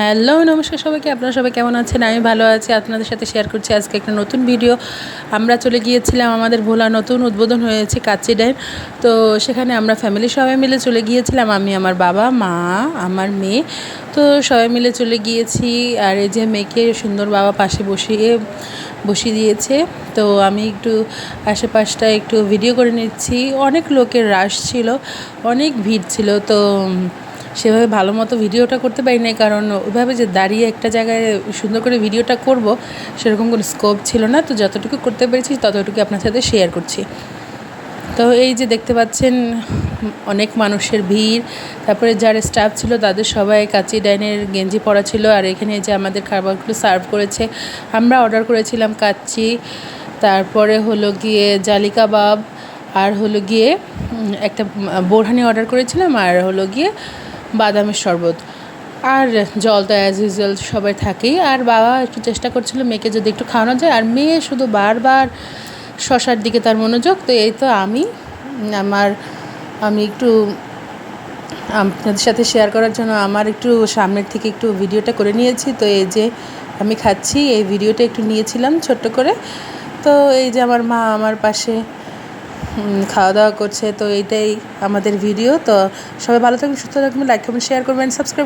Hello, নমস্কার সবাইকে। আপনারা সবাই কেমন আছেন? আমি ভালো আছি। আপনাদের সাথে শেয়ার করছি আজকে একটা নতুন ভিডিও আমরা চলে গিয়েছিলাম, আমাদের ভোলা নতুন উদ্বোধন হয়েছে কাচ্চি ডাইন তো সেখানে আমরা ফ্যামিলি সবাই মিলে চলে গিয়েছিলাম। আমি, আমার বাবা, মা, আমার মেয়ে। তো সবাই মিলে চলে গিয়েছি আর এই যে মেয়েকে সুন্দর বাবা পাশে বসিয়ে বসিয়ে দিয়েছে। তো আমি একটু আশেপাশটা একটু ভিডিও করে নিচ্ছি। অনেক লোকের রাশ ছিল, অনেক ভিড় ছিল। তো সেভাবে ভালো মতো ভিডিওটা করতে পারি নাই, কারণ ওইভাবে যে দাঁড়িয়ে একটা জায়গায় সুন্দর করে ভিডিওটা করব, সেরকম কোনো স্কোপ ছিল না। তো যতটুকু করতে পেরেছি ততটুকু আপনার সাথে শেয়ার করছি। তো এই যে দেখতে পাচ্ছেন, অনেক মানুষের ভিড়। তারপরে যারা স্টাফ ছিল, তাদের সবাই কাচি ডাইনের গেঞ্জি পরা ছিল, আর এখানে যে আমাদের খাবারগুলো সার্ভ করেছে, আমরা অর্ডার করেছিলাম কাচ্চি। তারপরে হলো গিয়ে জালি কাবাব, আর হলো গিয়ে একটা বোরহানি অর্ডার করেছিলাম, আর হলো গিয়ে বাদামের শরবত। আর জল তো অ্যাজ ইউজুয়াল সবাই থাকেই। আর বাবা একটু চেষ্টা করছিল মেয়েকে যদি একটু খাওয়ানো যায়। আর মেয়ে শুধু বারবার শশার দিকে তার মনোযোগ। তো এই তো আমি, আমার, আমি একটু, আপনাদের সাথে শেয়ার করার জন্য আমার একটু সামনের থেকে একটু ভিডিওটা করে নিয়েছি। তো এই যে আমি খাচ্ছি, এই ভিডিওটা একটু নিয়েছিলাম ছোট্ট করে। তো এই যে আমার মা আমার পাশে খাওয়া দাওয়া করছে, তো এইটাই আমাদের ভিডিও তো সবাই ভালো থাকবেন, সুস্থ থাকবেন লাইক করবেন শেয়ার করবেন সাবস্ক্রাইব